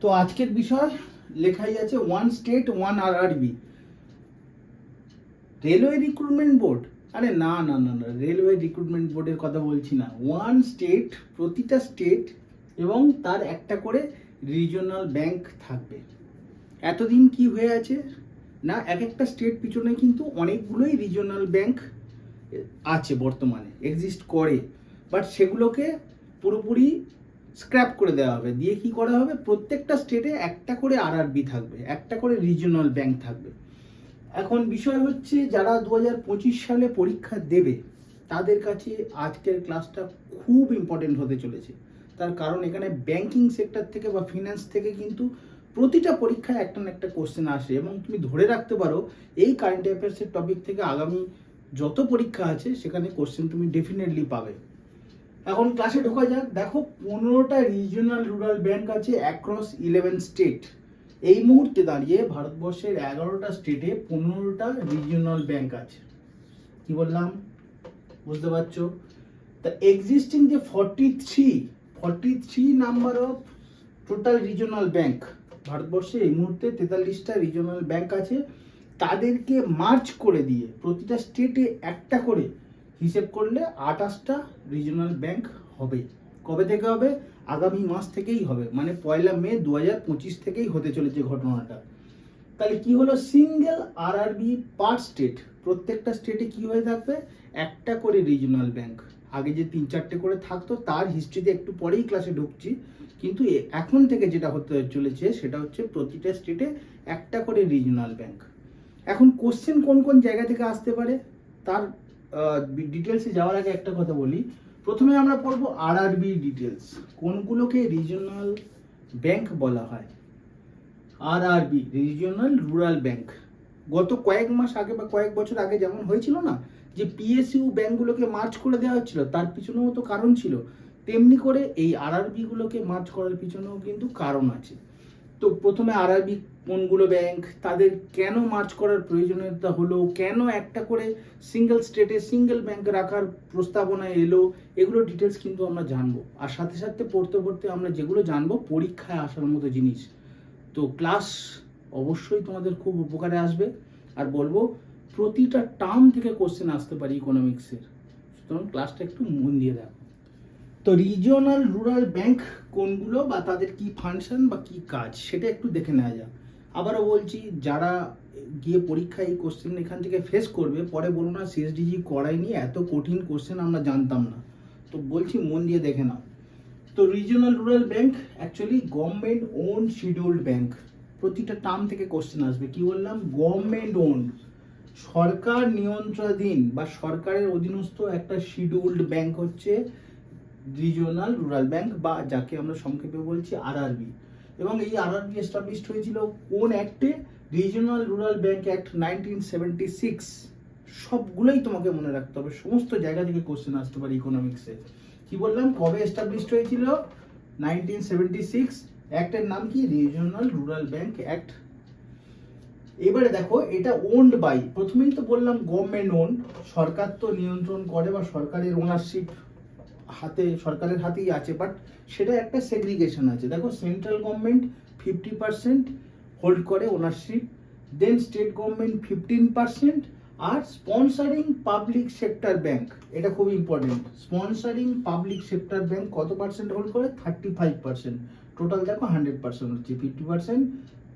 তো আজকের বিষয় লেখাই আছে ওয়ান স্টেট ওয়ান আর আরবি রেলওয়ে রিক্রুটমেন্ট বোর্ড আরে না না না না রেলওয়ে রিক্রুটমেন্ট বোর্ডের কথা বলছি না। ওয়ান স্টেট প্রতিটা স্টেট এবং তার একটা করে রিজিওনাল ব্যাংক থাকবে। এতদিন কি হয়ে আছে? না, এক একটা স্টেট পিছনে কিন্তু অনেকগুলোই রিজিওনাল ব্যাংক আছে বর্তমানে এক্সিস্ট করে। বাট সেগুলোকে পুরোপুরি স্ক্র্যাপ করে দেওয়া হবে। দিয়ে কি করা হবে? প্রত্যেকটা স্টেটে একটা করে আরআরবি থাকবে, একটা করে রিজিওনাল ব্যাংক থাকবে। এখন বিষয় হচ্ছে, যারা দু হাজার পঁচিশ সালে পরীক্ষা দেবে, তাদের কাছে আজকের ক্লাসটা খুব ইম্পর্টেন্ট হতে চলেছে। তার কারণ এখানে ব্যাংকিং সেক্টর থেকে বা ফিনান্স থেকে কিন্তু প্রতিটা পরীক্ষায় একটা না একটা কোশ্চেন আসে। এবং তুমি ধরে রাখতে পারো, এই কারেন্ট অ্যাফেয়ার্সের টপিক থেকে আগামী যত পরীক্ষা আছে, সেখানে কোশ্চেন তুমি ডেফিনেটলি পাবে। এখন ক্লাসে ঢোকা যাক। দেখো, পনেরোটা রিজিওনাল রুরাল ব্যাংক আছে অ্যাক্রস ইলেভেন স্টেট এই মুহূর্তে দাঁড়িয়ে ভারতবর্ষের এগারোটা স্টেটে পনেরোটা রিজিওনাল ব্যাংক আছে। কি বললাম? বুঝতে পারছ? তা এক্সিস্টিং যে forty three forty three number of total regional bank ভারতবর্ষে এই মুহূর্তে তেতাল্লিশটা রিজিওনাল ব্যাংক আছে। তাদেরকে মার্চ করে দিয়ে প্রতিটা স্টেটে একটা করে হিসেব করলে আঠাশটা রিজিওনাল ব্যাংক হবে। কবে থেকে হবে? আগামী মাস থেকেই হবে। মানে পয়লা মে দু হাজার পঁচিশ থেকেই হতে চলেছে ঘটনাটা। তাহলে কি হলো? সিঙ্গেল আর আরআরবি পার স্টেট প্রত্যেকটা স্টেটে কি হয়ে থাকবে? একটা করে রিজিওনাল ব্যাংক আগে যে তিন চারটে করে থাকতো, তার হিস্ট্রিতে একটু পরেই ক্লাসে ঢুকছি। কিন্তু এখন থেকে যেটা হতে চলেছে, সেটা হচ্ছে প্রতিটা স্টেটে একটা করে রিজিওনাল ব্যাংক এখন কোশ্চেন কোন কোন জায়গা থেকে আসতে পারে? তার ডিটেলসে যাওয়ার আগে একটা কথা বলি। প্রথমে আমরা পড়ব আরআরবি ডিটেলস কোনগুলোকে রিজিওনাল ব্যাংক বলা হয়? আরআরবি রিজিওনাল রুরাল ব্যাংক গত কয়েক মাস আগে বা কয়েক বছর আগে যেমন হয়েছিল না, যে পিএসইউ ব্যাংকগুলোকে মার্চ করে দেওয়া হচ্ছিল তার পিছনেও তো কারণ ছিল। তেমনি করে এই আরআরবি গুলোকে মার্চ করার পিছনেও কিন্তু কারণ আছে। তো প্রথমে আরআরবি কোনগুলো ব্যাংক তাদের কেন মার্চ করার প্রয়োজনীয়তা হলো, কেন একটা করে সিঙ্গেল স্টেটে সিঙ্গেল ব্যাংক রাখার প্রস্তাবনা এলো, এগুলো ডিটেলস কিন্তু আমরা জানব। আর সাথে সাথে পড়তে পড়তে আমরা যেগুলো জানব, পরীক্ষায় আসার মতো জিনিস। তো ক্লাস অবশ্যই তোমাদের খুব উপকারে আসবে। আর বলব, প্রতিটা টার্ম থেকে কোশ্চেন আসতে পারে ইকোনমিক্সের সুতরাং ক্লাসটা একটু মন দিয়ে দেখো। তো রিজিওনাল রুরাল ব্যাংক কোনগুলো বা তাদের কি ফাংশন বা কি কাজ, সেটা একটু দেখে নেওয়া যাক। আবারও বলছি, যারা গিয়ে পরীক্ষায় এই কোশ্চেন এখান থেকে ফেস করবে, পরে বলো না সিএসডিজি করায়নি এত কঠিন কোশ্চেন আমরা জানতাম না। তো বলছি, মন দিয়ে দেখে নাও। তো regional rural bank actually government own scheduled bank প্রতিটা টার্ম থেকে কোশ্চেন আসবে। কি বললাম? গভর্নমেন্ট ওন সরকার নিয়ন্ত্রণাধীন বা সরকারের অধীনস্থ একটা শিডিউল্ড ব্যাংক হচ্ছে রিজিওনাল রুরাল ব্যাংক বা যাকে আমরা সংক্ষেপে বলছি আরআরবি এবং এই আরআরবি এস্টাবলিশড হয়েছিল কোন অ্যাক্টে regional rural bank act nineteen seventy six সবগুলোই তোমাকে মনে রাখতে হবে। সমস্ত জায়গা থেকে কোশ্চেন আসতে পারে ইকোনমিক্সে কি বললাম? কবে এস্টাবলিশড হয়েছিল? নাইনটিন সেভেন্টি সিক্স অ্যাক্টের নাম কি? রিজিওনাল রুরাল ব্যাংক অ্যাক্ট এবারে দেখো, এটা ওন্ড বাই প্রথমেই তো বললাম গভর্নমেন্ট ওন সরকার তো নিয়ন্ত্রণ করে বা সরকারের ওনারশিপ হাতে, সরকারের হাতেই আছে বাট সেটা একটা সেগ্রিগেশন আছে। দেখো central government fifty percent hold করে ownership then state government fifteen percent আর স্পন্সারিং পাবলিক সেক্টর ব্যাংক এটা খুব important sponsoring public sector bank কত পার্সেন্ট হোল্ড করে? থার্টি ফাইভ পার্সেন্ট টোটাল দেখো হান্ড্রেড পার্সেন্ট হচ্ছে। ফিফটি পার্সেন্ট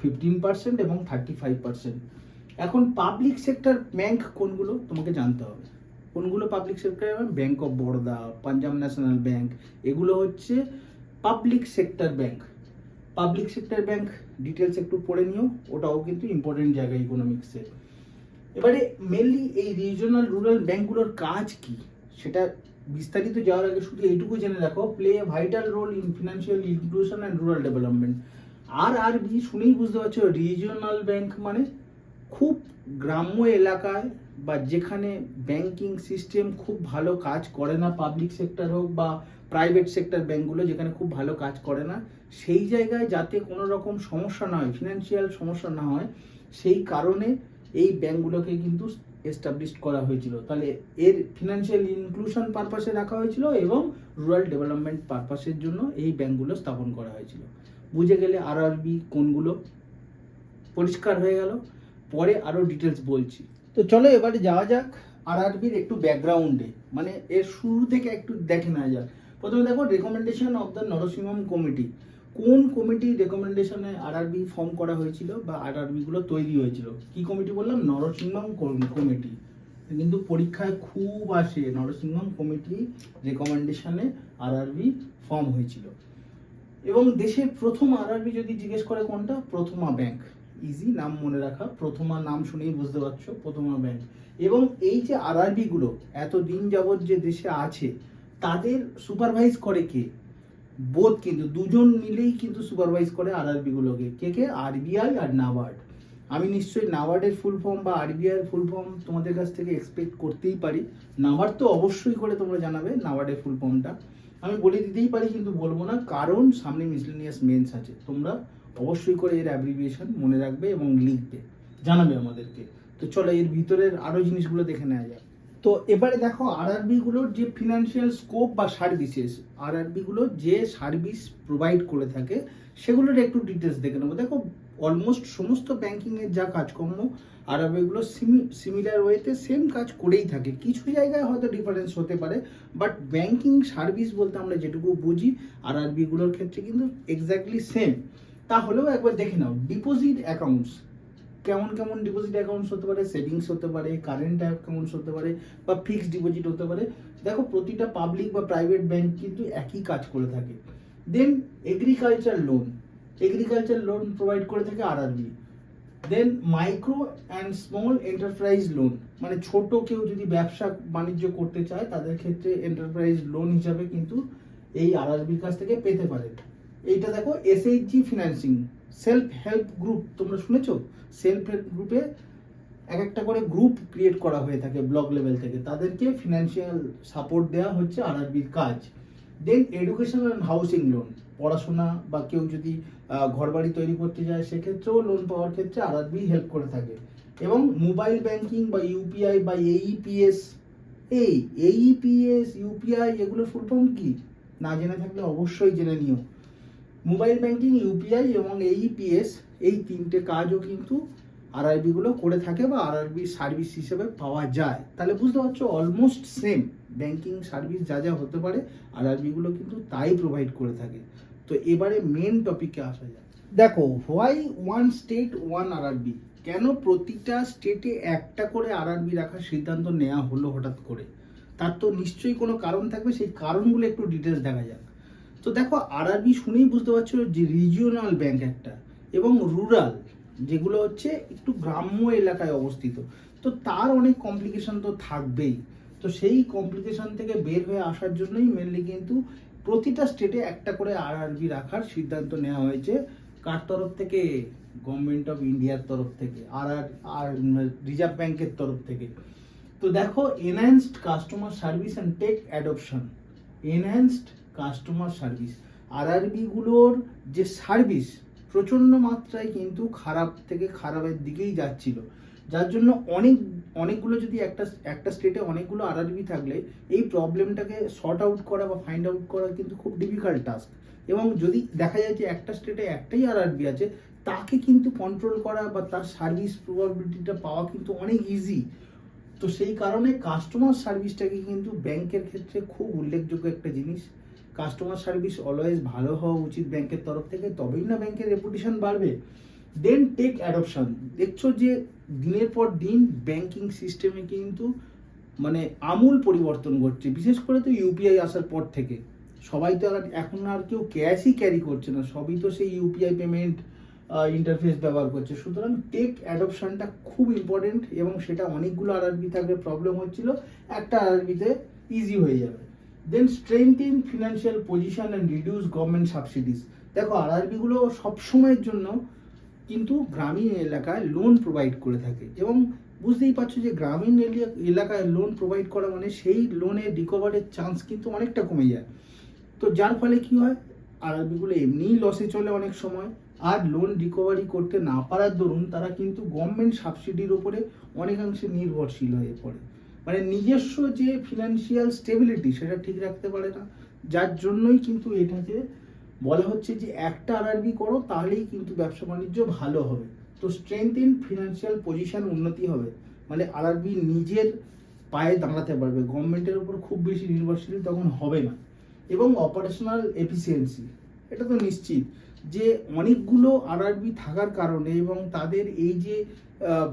ফিফটিন পার্সেন্ট এবং thirty five percent এখন public sector bank কোনগুলো? তোমাকে জানতে হবে। কোনগুলো public sector bank of Baroda Punjab national bank এগুলো হচ্ছে public sector bank public sector bank details একটু পড়ে নিও, ওটাও কিন্তু ইম্পর্টেন্ট জায়গা ইকোনমিক্সের এবারে মেনলি এই রিজনাল রুরাল ব্যাংকগুলোর কাজ কি? সেটা বিস্তারিত যাওয়ার আগে শুধু এইটুকু জেনে রাখো play a vital role in financial inclusion and rural development R R B শুনেই বুঝতে পারছ রিজিওনাল ব্যাংক মানে খুব গ্রাম্য এলাকায় বা যেখানে ব্যাংকিং সিস্টেম খুব ভালো কাজ করে না পাবলিক সেক্টর হোক বা প্রাইভেট সেক্টর ব্যাংকগুলো যেখানে খুব ভালো কাজ করে না, সেই জায়গায় যাতে কোনো রকম সমস্যা না হয় ফিনান্সিয়াল সমস্যা না হয়, সেই কারণে এই ব্যাংকগুলোকে কিন্তু এস্টাবলিশ করা হয়েছিল। তাহলে এর ফিনান্সিয়াল ইনক্লুশন পারপাসে রাখা হয়েছিল এবং রুরাল ডেভেলপমেন্ট পারপাসের জন্য এই ব্যাংকগুলো স্থাপন করা হয়েছিল। বুঝে গেলে আরআরবি কোনগুলো? পরিষ্কার হয়ে গেল। পরে আরও ডিটেলস বলছি। তো চলো এবারে যাওয়া যাক আরআরবির একটু ব্যাকগ্রাউন্ডে মানে এর শুরু থেকে একটু দেখে নেওয়া যাক। প্রথমে দেখো recommendation of the Narasimham committee কোন কমিটি রেকমেন্ডেশনে আরআরবি ফর্ম করা হয়েছিল বা আরআরবি গুলো তৈরি হয়েছিল? কি কমিটি বললাম? নরসিংহম কমিটি কিন্তু পরীক্ষায় খুব আসে নরসিংহম কমিটি রেকমেন্ডেশনে আরআরবি ফর্ম হয়েছিল। এবং দেশের প্রথম আরআরবি যদি জিজ্ঞেস করে কোনটা? প্রথমা ব্যাংক ইজি নাম মনে রাখা, প্রথমা নাম শুনেই বুঝতে পারছ, প্রথমা ব্যাংক এবং এই যে আরআরবি গুলো এত দিন যাবৎ যে দেশে আছে, তাদের সুপারভাইজ করে কে? বোধ কিন্তু, দুজন মিলেই কিন্তু সুপারভাইজ করে আরআরবি গুলোকে। কে কে? আরবিআই আর নাবার্ড আমি নিশ্চয়ই নাবার্ডের ফুল ফর্ম বা আরবিআই এর ফুল ফর্ম তোমাদের কাছ থেকে এক্সপেক্ট করতেই পারি। নাবার্ড তো অবশ্যই করে তোমরা জানাবে নাবার্ডের ফুল ফর্মটা আমি বলে দিতেই পারি, কিন্তু বলব না, কারণ সামনে মিসলেনিয়াস মেন্স আছে। তোমরা অবশ্যই করে এর অ্যাব্রিভিয়েশন মনে রাখবে এবং লিখবে, জানাবে আমাদেরকে। তো চলো এর ভিতরের আরও জিনিসগুলো দেখে নেওয়া যাক। তো এবারে দেখো আরআরবি গুলোর যে ফিনান্সিয়াল স্কোপ বা সার্ভিসেস আরআরবি গুলো যে সার্ভিস প্রোভাইড করে থাকে, সেগুলোর একটু ডিটেলস দেখে নেব। দেখো অলমোস্ট সমস্ত ব্যাংকিং এর যা কাজকর্ম আরআরবি গুলো সিমিলার ওয়েতে সেম কাজ করেই থাকে। কিছু জায়গায় হয়তো ডিফারেন্স হতে পারে বাট ব্যাংকিং সার্ভিস বলতে আমরা যেটুকু বুঝি আরআরবি গুলোর ক্ষেত্রে কিন্তু এক্স্যাক্টলি সেম তাহলেও একবার দেখে নাও ডিপোজিট অ্যাকাউন্টস কেমন কেমন ডিপোজিট অ্যাকাউন্টস হতে পারে সেভিংস হতে পারে কারেন্ট অ্যাকাউন্টস হতে পারে, বা ফিক্সড ডিপোজিট হতে পারে, দেখো প্রতিটা পাবলিক বা প্রাইভেট ব্যাংক কিন্তু একই কাজ করে থাকে। Then agriculture loan agriculture loan provide করে থাকে RRB then micro and small enterprise loan মানে ছোট কেউ যদি ব্যবসা বাণিজ্য করতে চায়, তাদের ক্ষেত্রে এন্টারপ্রাইজ লোন হিসাবে কিন্তু এই আরআরবির কাছ থেকে পেতে পারে। এইটা দেখো SHG financing self help group তোমরা শুনেছো? সেলফ হেল্প গ্রুপে এক একটা করে গ্রুপ ক্রিয়েট করা হয়ে থাকে ব্লক লেভেল থেকে। তাদেরকে ফিনান্সিয়াল সাপোর্ট দেওয়া হচ্ছে আরআরবির কাজ। Then education and housing loan পড়াশোনা বা কেউ যদি আহ, ঘরবাড়ি তৈরি করতে যায় সেক্ষেত্রেও লোন পাওয়ার ক্ষেত্রে আরআরবি হেল্প করে থাকে। এবং মোবাইল ব্যাংকিং বা ইউপিআই বা এইপিএস এই E এইপিএস ইউপিআই এগুলোর ফুল ফর্ম কি? না জেনে থাকলে অবশ্যই জেনে নিও। মোবাইল ব্যাংকিং ইউপিআই এবং এইপিএস এই তিনটে কাজও কিন্তু আরআরবি গুলো করে থাকে বা আরআরবি সার্ভিস হিসেবে পাওয়া যায়। তাহলে বুঝতে পারছ অলমোস্ট সেম ব্যাংকিং সার্ভিস যা যা হতে পারে আরআরবি গুলো কিন্তু তাই প্রোভাইড করে থাকে। তো এবারে মেন টপিকে আসা যায় দেখো why one state one RRB কেন প্রতিটা স্টেটে একটা করে আরআরবি রাখার সিদ্ধান্ত নেওয়া হলো হঠাৎ করে? তার তো নিশ্চয়ই কোনো কারণ থাকবে, সেই কারণগুলো একটু ডিটেলস দেখা যাক। তো দেখো, আরআরবি শুনেই বুঝতে পারছ যে রিজিওনাল ব্যাংক একটা এবং রুরাল যেগুলো হচ্ছে একটু গ্রাম্য এলাকায় অবস্থিত। তো তার অনেক কমপ্লিকেশন তো থাকবেই। তো সেই কমপ্লিকেশন থেকে বের হয়ে আসার জন্যই মেনলি কিন্তু প্রতিটা স্টেটে একটা করে আরআরবি রাখার সিদ্ধান্ত নেওয়া হয়েছে। কার তরফ থেকে? গভর্নমেন্ট অফ ইন্ডিয়ার তরফ থেকে আর আর রিজার্ভ ব্যাংকের তরফ থেকে। তো দেখো enhanced customer service and tech adoption enhanced customer service RRB গুলোর যে সার্ভিস প্রচণ্ড মাত্রায় কিন্তু খারাপ থেকে খারাপের দিকেই যাচ্ছিল। যার জন্য অনেক, অনেকগুলো যদি একটা একটা স্টেটে অনেকগুলো আরআরবি থাকলে, এই প্রবলেমটাকে শর্ট আউট করা বা ফাইন্ড আউট করা কিন্তু খুব ডিফিকাল্ট টাস্ক এবং যদি দেখা যায় যে একটা স্টেটে একটাই আরআরবি আছে, তাকে কিন্তু কন্ট্রোল করা বা তার সার্ভিস প্রবাবিলিটিটা পাওয়া কিন্তু অনেক ইজি তো সেই কারণে কাস্টমার সার্ভিসটাকে কিন্তু ব্যাংকের ক্ষেত্রে খুব উল্লেখযোগ্য একটা জিনিস। কাস্টমার সার্ভিস অলওয়েজ ভালো হওয়া উচিত ব্যাংকের তরফ থেকে, তবেই না ব্যাংকের রেপুটেশন বাড়বে। দেন টেক অ্যাডপশন দেখছ যে দিনের পর দিন ব্যাংকিং সিস্টেমে কিন্তু মানে আমূল পরিবর্তন ঘটছে। বিশেষ করে তো ইউপিআই আসার পর থেকে। সবাই তো আর এখন আর কেউ ক্যাশই ক্যারি করছে না। সবই তো সেই ইউপিআই পেমেন্ট ইন্টারফেস ব্যবহার করছে। সুতরাং টেক অ্যাডপশনটা খুব ইম্পর্টেন্ট এবং সেটা অনেকগুলো আরআরবি থাকলে প্রবলেম হচ্ছিল। একটা আরআরবিতে ইজি হয়ে যাবে। Then strength financial position and reduce government subsidies দেখো আরআরবি গুলো সবসময়ের জন্য কিন্তু গ্রামীণ এলাকায় লোন প্রোভাইড করে থাকে। এবং বুঝতেই পারছ যে গ্রামীণ এলাকায় লোন প্রোভাইড করা মানে সেই লোনের রিকভারের চান্স কিন্তু অনেকটা কমে যায়। তো যার ফলে কি হয়? আরআরবিগুলো এমনিই লসে চলে অনেক সময়। আর লোন রিকভারি করতে না পারার দরুন তারা কিন্তু গভর্নমেন্ট সাবসিডির উপরে অনেকাংশে নির্ভরশীল হয়ে পড়ে। মানে নিজস্ব যে ফিনান্সিয়াল স্টেবিলিটি সেটা ঠিক রাখতে পারে না। যার জন্যই কিন্তু এটাকে বলা হচ্ছে যে একটা আরআরবি করো, তাহলেই কিন্তু ব্যবসা বাণিজ্য ভালো হবে। তো স্ট্রেংথ ইন ফিনান্সিয়াল পজিশন উন্নতি হবে। মানে আরআরবি নিজের পায়ে দাঁড়াতে পারবে। গভর্নমেন্টের উপর খুব বেশি নির্ভরশীল তখন হবে না। এবং অপারেশনাল এফিসিয়েন্সি এটা তো নিশ্চিত। যে অনেকগুলো আরআরবি থাকার কারণে এবং তাদের এই যে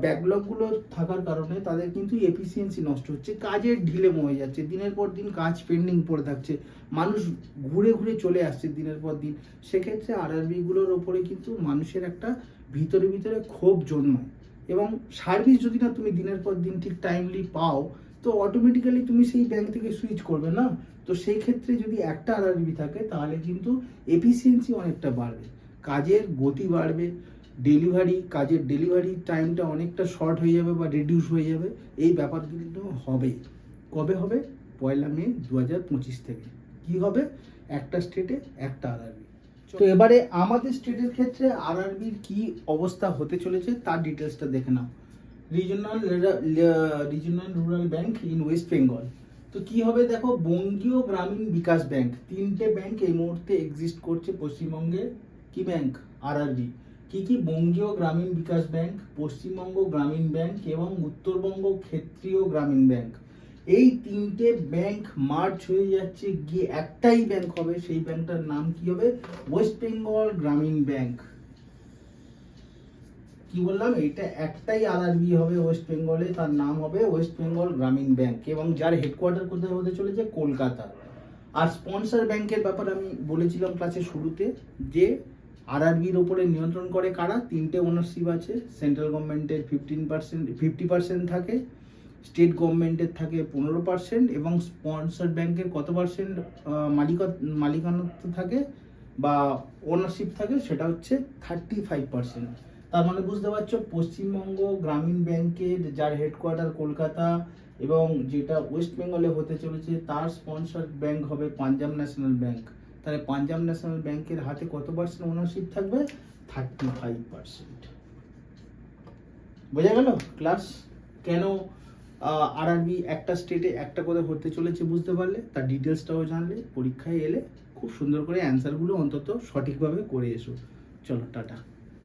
ব্যাকলগগুলো থাকার কারণে তাদের কিন্তু এফিসিয়েন্সি নষ্ট হচ্ছে, কাজের ঢিলে হয়ে যাচ্ছে, দিনের পর দিন কাজ পেন্ডিং পড়ে থাকছে, মানুষ ঘুরে ঘুরে চলে আসছে দিনের পর দিন, সেক্ষেত্রে আরআরবিগুলোর ওপরে কিন্তু মানুষের একটা ভিতরে ভিতরে ক্ষোভ জন্মায় এবং সার্ভিস যদি না তুমি দিনের পর দিন ঠিক টাইমলি পাও তো অটোমেটিক্যালি তুমি সেই ব্যাংক থেকে সুইচ করবে, না? তো সেই ক্ষেত্রে যদি একটা আরআরবি থাকে, তাহলে কিন্তু এফিসিয়েন্সি অনেকটা বাড়বে। কাজের গতি বাড়বে ডেলিভারি কাজের ডেলিভারি টাইমটা অনেকটা শর্ট হয়ে যাবে বা রিডিউস হয়ে যাবে। এই ব্যাপার কিন্তু হবে কবে হবে? পয়লা মে দু হাজার পঁচিশ থেকে। কি হবে? একটা স্টেটে একটা আরআরবি তো এবারে আমাদের স্টেটের ক্ষেত্রে আরআরবির কি অবস্থা হতে চলেছে, তার ডিটেলসটা দেখে নাও। Regional regional rural bank in West Bengal তো কি হবে দেখো, বঙ্গীয় গ্রামীণ বিকাশ ব্যাংক, তিনটে ব্যাংক এই মুহূর্তে এক্সিস্ট করছে পশ্চিমবঙ্গে। কি ব্যাংক? আরআরবি কি কি বঙ্গীয় গ্রামীণ বিকাশ ব্যাংক, পশ্চিমবঙ্গ গ্রামীণ ব্যাংক এবং উত্তরবঙ্গ ক্ষেত্রীয় গ্রামীণ ব্যাংক। এই তিনটে ব্যাংক মার্চ হয়ে যাচ্ছে, গিয়ে একটাই ব্যাংক হবে, সেই ব্যাংকটার নাম কি হবে? ওয়েস্ট বেঙ্গল গ্রামীণ ব্যাংক কি বললাম? এটা একটাই আরআরবি হবে ওয়েস্ট বেঙ্গলে তার নাম হবে ওয়েস্ট বেঙ্গল গ্রামীণ ব্যাংক এবং যার হেডকোয়ার্টার কোথায় হতে চলেছে? কলকাতা। আর স্পন্সর ব্যাংকের ব্যাপারে আমি বলেছিলাম ক্লাসের শুরুতে যে আরআরবির ওপরে নিয়ন্ত্রণ করে কারা? তিনটে ওনারশিপ আছে সেন্ট্রাল গভর্নমেন্টের ফিফটিন পার্সেন্ট ফিফটি পার্সেন্ট থাকে স্টেট গভর্নমেন্টের থাকে পনেরো পার্সেন্ট এবং স্পন্সর ব্যাংকের কত পার্সেন্ট মালিক মালিকানত্ব থাকে বা ওনারশিপ থাকে সেটা হচ্ছে থার্টি ফাইভ পার্সেন্ট তার মানে বুঝতে পারছ, পশ্চিমবঙ্গ গ্রামীণ ব্যাংকের যার হেডকোয়ার্টার কলকাতা এবং যেটা ওয়েস্ট বেঙ্গলে হতে চলেছে, তার স্পন্সর ব্যাংক হবে পাঞ্জাব ন্যাশনাল ব্যাংক। তাহলে পাঞ্জাব ন্যাশনাল ব্যাংকের হাতে কত পার্সেন্ট ওনারশিপ থাকবে? থার্টি ফাইভ পার্সেন্ট বোঝা গেল ক্লাস কেন আরআরবি একটা স্টেটে একটা করে হতে চলেছে বুঝতে পারলে? তার ডিটেলসটাও জানলে, পরীক্ষায় এলে খুব সুন্দর করে অ্যান্সারগুলো অন্তত সঠিকভাবে করে এসো। চলো, টাটা।